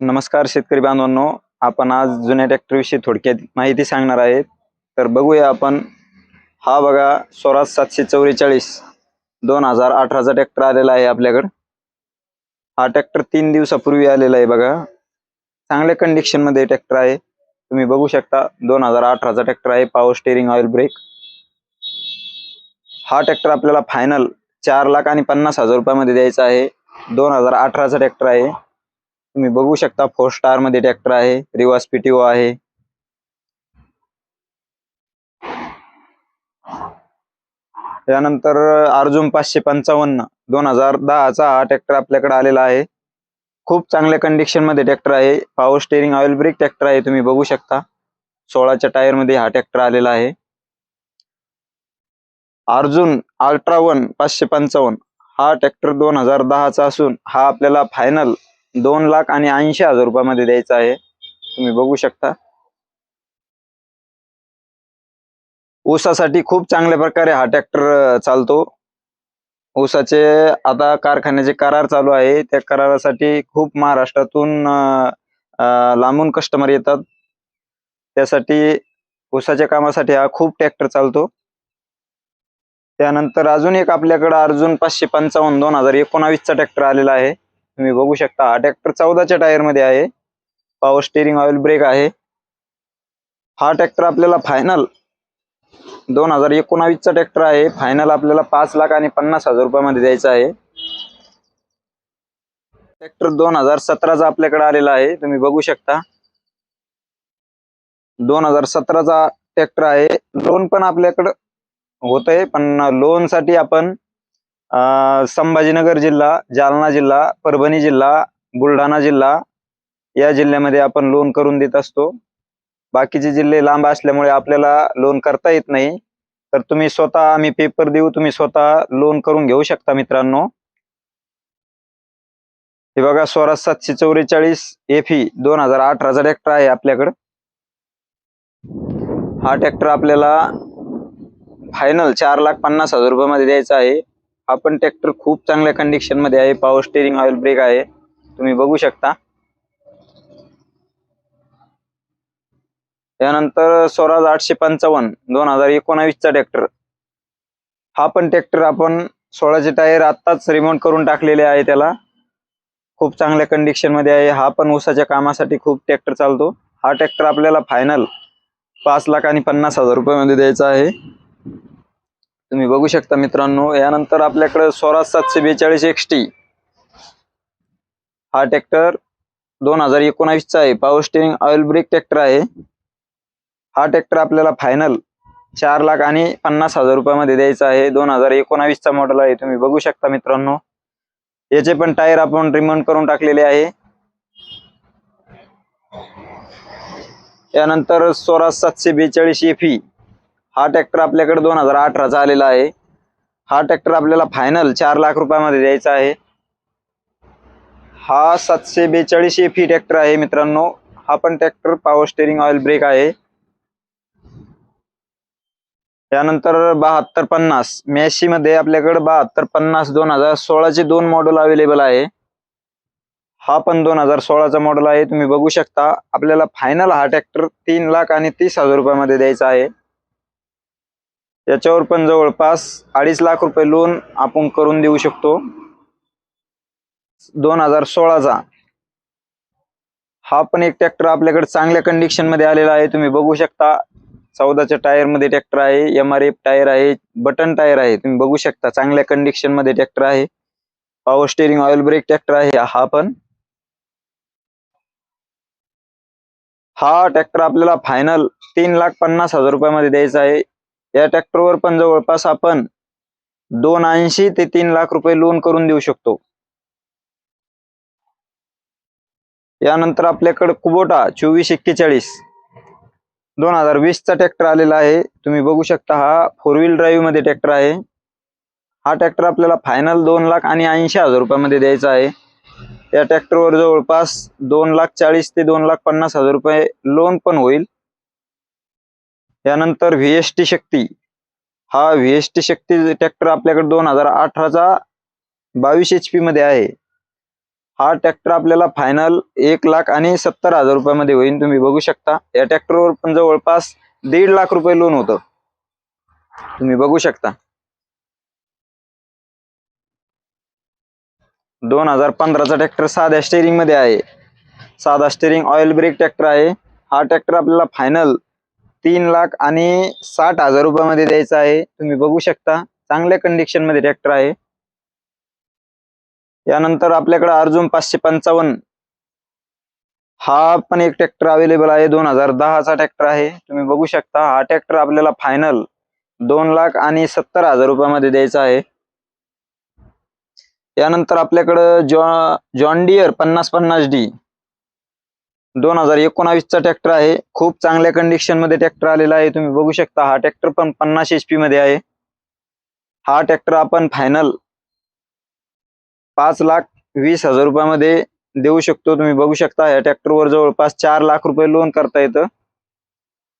नमस्कार शेतकरी बांधवांनो आपण आज जुन्या ट्रॅक्टरविषयी थोडक्यात माहिती सांगणार आहेत. तर बघूया आपण. हा बघा स्वराज सातशे चौवेचाळीस दोन हजार अठराचा ट्रॅक्टर आलेला आहे आपल्याकडं. हा ट्रॅक्टर तीन दिवसापूर्वी आलेला आहे बघा. चांगल्या कंडिशनमध्ये ट्रॅक्टर आहे. तुम्ही बघू शकता दोन हजार अठराचा ट्रॅक्टर आहे पॉवर स्टेरिंग ऑइल ब्रेक हा ट्रॅक्टर आपल्याला फायनल चार लाख आणि पन्नास हजार रुपयामध्ये द्यायचा आहे. दोन हजार अठराचा ट्रॅक्टर आहे. तुम्ही बघू शकता फोर स्टारमध्ये ट्रॅक्टर आहे रिवास पीटीओ आहे. त्यानंतर अर्जुन पाचशे पंचावन्न दोन हजार दहाचा हा ट्रॅक्टर आपल्याकडे आलेला आहे. खूप चांगल्या कंडिशनमध्ये ट्रॅक्टर आहे. Power steering oil brake tractor आहे तुम्ही बघू शकता. सोळाच्या टायरमध्ये हा ट्रॅक्टर आलेला आहे. अर्जुन अल्ट्रा वन पाचशे पंचावन्न हा ट्रॅक्टर दोन हजार दहाचा असून हा आपल्याला फायनल दोन लाख आणि ऐंशी हजार रुपयामध्ये द्यायचा आहे. तुम्ही बघू शकता. ऊसासाठी खूप चांगल्या प्रकारे हा ट्रॅक्टर चालतो. ऊसाचे आता कारखान्याचे करार चालू आहे. त्या करारासाठी खूप महाराष्ट्रातून लांबून कस्टमर येतात. त्यासाठी ऊसाच्या कामासाठी हा खूप ट्रॅक्टर चालतो. त्यानंतर अजून एक आपल्याकडे अर्जुन पाचशे पंचावन्न दोन हजार एकोणावीसचा ट्रॅक्टर आलेला आहे. तुम्ही बघू शकता हा ट्रॅक्टर चौदाच्या टायरमध्ये आहे. पॉवर स्टेरिंग ऑइल ब्रेक आहे. हा ट्रॅक्टर आपल्याला फायनल दोन हजार एकोणावीसचा ट्रॅक्टर आहे. फायनल आपल्याला पाच लाख आणि पन्नास हजार रुपयामध्ये द्यायचा आहे. ट्रॅक्टर दोन हजार सतराचा आपल्याकडे आलेला आहे. तुम्ही बघू शकता. दोन हजार सतराचा ट्रॅक्टर आहे. लोन पण आपल्याकडं होत आहे पण लोनसाठी आपण संभाजीनगर जिल्हा जालना जिल्हा परभणी जिल्हा बुलढाणा जिल्हा या जिल्ह्यामध्ये आपण लोन करून देत असतो. बाकीचे जिल्हे लांब असल्यामुळे आपल्याला लोन करता येत नाही. तर तुम्ही स्वतः आम्ही पेपर देऊ तुम्ही स्वतः लोन करून घेऊ शकता मित्रांनो. हे बघा सोळा सातशे चौवेचाळीस एफी दोन हजार अठराचा ट्रॅक्टर आहे आपल्याकडं. हा ट्रॅक्टर आपल्याला फायनल चार लाख पन्नास हजार रुपयामध्ये द्यायचा आहे. हा पण ट्रॅक्टर खूप चांगल्या कंडिशनमध्ये आहे. पॉवर स्टेरिंग ऑइल ब्रेक आहे. तुम्ही बघू शकता. त्यानंतर स्वराज आठशे पंचावन्न दोन हजार एकोणावीसचा ट्रॅक्टर. हा पण ट्रॅक्टर आपण सोळाचे टायर आत्ताच रिमोट करून टाकलेले आहे त्याला. खूप चांगल्या कंडिशनमध्ये आहे. हा पण ऊसाच्या कामासाठी खूप ट्रॅक्टर चालतो. हा ट्रॅक्टर आपल्याला फायनल पाच लाख आणि पन्नास हजार रुपयामध्ये द्यायचा आहे. तुम्ही बघू शकता मित्रांनो यानंतर आपल्याकडे स्वराज सातशे बेचाळीस एक्सटी हा ट्रॅक्टर दोन हजार एकोणावीसचा आहे. Power steering oil brake tractor आहे. हा ट्रॅक्टर आपल्याला फायनल चार लाख आणि पन्नास हजार रुपयामध्ये द्यायचा आहे. दोन हजार एकोणावीसचा मॉडेल आहे. तुम्ही बघू शकता मित्रांनो. याचे पण टायर आपण रिमंड करून टाकलेले आहे. त्यानंतर स्वराज सातशे बेचाळीस एफी हा ट्रॅक्टर आपल्याकडे दोन हजार अठराचा आलेला आहे. हा ट्रॅक्टर आपल्याला फायनल चार लाख रुपयामध्ये द्यायचा आहे. हा सातशे बेचाळीस एफी ट्रॅक्टर आहे मित्रांनो. हा पण tractor power steering oil brake आहे. त्यानंतर बहात्तर पन्नास. मॅसी मध्ये आपल्याकडे बहात्तर पन्नास दोन हजार सोळाचे दोन मॉडेल अवेलेबल आहे. हा पण दोन हजार सोळाचा मॉडेल आहे. तुम्ही बघू शकता. आपल्याला फायनल हा ट्रॅक्टर तीन लाख आणि तीस हजार रुपयामध्ये द्यायचा आहे. याच्यावर पण जवळपास अडीच लाख रुपये लोन आपण करून देऊ शकतो. दोन हजार सोळाचा. हा पण एक ट्रॅक्टर आपल्याकडे चांगल्या कंडिशनमध्ये आलेला आहे. तुम्ही बघू शकता. चौदाच्या टायरमध्ये ट्रॅक्टर आहे. एम आर एफ टायर आहे. बटन टायर आहे. तुम्ही बघू शकता. चांगल्या कंडिशनमध्ये ट्रॅक्टर आहे. Power steering oil brake tractor आहे. हा पण. हा ट्रॅक्टर आपल्याला फायनल तीन लाख पन्नास हजार रुपयामध्ये द्यायचा आहे. या ट्रॅक्टरवर पण जवळपास आपण दोन ऐंशी ते तीन लाख रुपये लोन करून देऊ शकतो. यानंतर आपल्याकडे कुबोटा चोवीस एक्केचाळीस. दोन हजार वीसचा ट्रॅक्टर आलेला आहे. तुम्ही बघू शकता हा फोर व्हील ड्राईव्हमध्ये ट्रॅक्टर आहे. हा ट्रॅक्टर आपल्याला फायनल दोन लाख आणि ऐंशी हजार रुपयामध्ये द्यायचा आहे. या ट्रॅक्टरवर जवळपास दोन लाख चाळीस ते दोन लाख पन्नास हजार रुपये लोन पण होईल. यानंतर व्ही एस टी शक्ती. हा V S T Shakti tractor आपल्याकडे दोन हजार अठराचा बावीस एच पी मध्ये आहे. हा ट्रॅक्टर आपल्याला फायनल एक लाख आणि सत्तर हजार रुपयामध्ये होईल. तुम्ही बघू शकता. या ट्रॅक्टरवर पण जवळपास दीड लाख रुपये लोन होतं. तुम्ही बघू शकता. दोन हजार पंधराचा ट्रॅक्टर साध्या स्टेरिंगमध्ये आहे. साधा स्टेरिंग ऑइल ब्रेक ट्रॅक्टर आहे. हा ट्रॅक्टर आपल्याला फायनल तीन लाख आणि साठ हजार रुपयामध्ये द्यायचा आहे. तुम्ही बघू शकता चांगल्या कंडिशनमध्ये ट्रॅक्टर आहे. यानंतर आपल्याकडे अर्जुन पाचशे पंचावन्न. हा पण एक ट्रॅक्टर अवेलेबल आहे दोन हजार दहाचा ट्रॅक्टर आहे. तुम्ही बघू शकता हा ट्रॅक्टर आपल्याला फायनल दोन लाख आणि सत्तर हजार रुपयामध्ये द्यायचा आहे. यानंतर आपल्याकडं जॉ जॉन डियर पन्नास पन्नास डी दोन हजार एकोणावीसचा ट्रॅक्टर आहे. खूप चांगल्या कंडिशनमध्ये ट्रॅक्टर आलेला आहे. तुम्ही बघू शकता हा ट्रॅक्टर पण पन्नास एच पी मध्ये आहे. हा ट्रॅक्टर आपण फायनल पाच लाख वीस हजार रुपयामध्ये देऊ शकतो. तुम्ही बघू शकता या ट्रॅक्टरवर जवळपास चार लाख रुपये लोन करता येतं.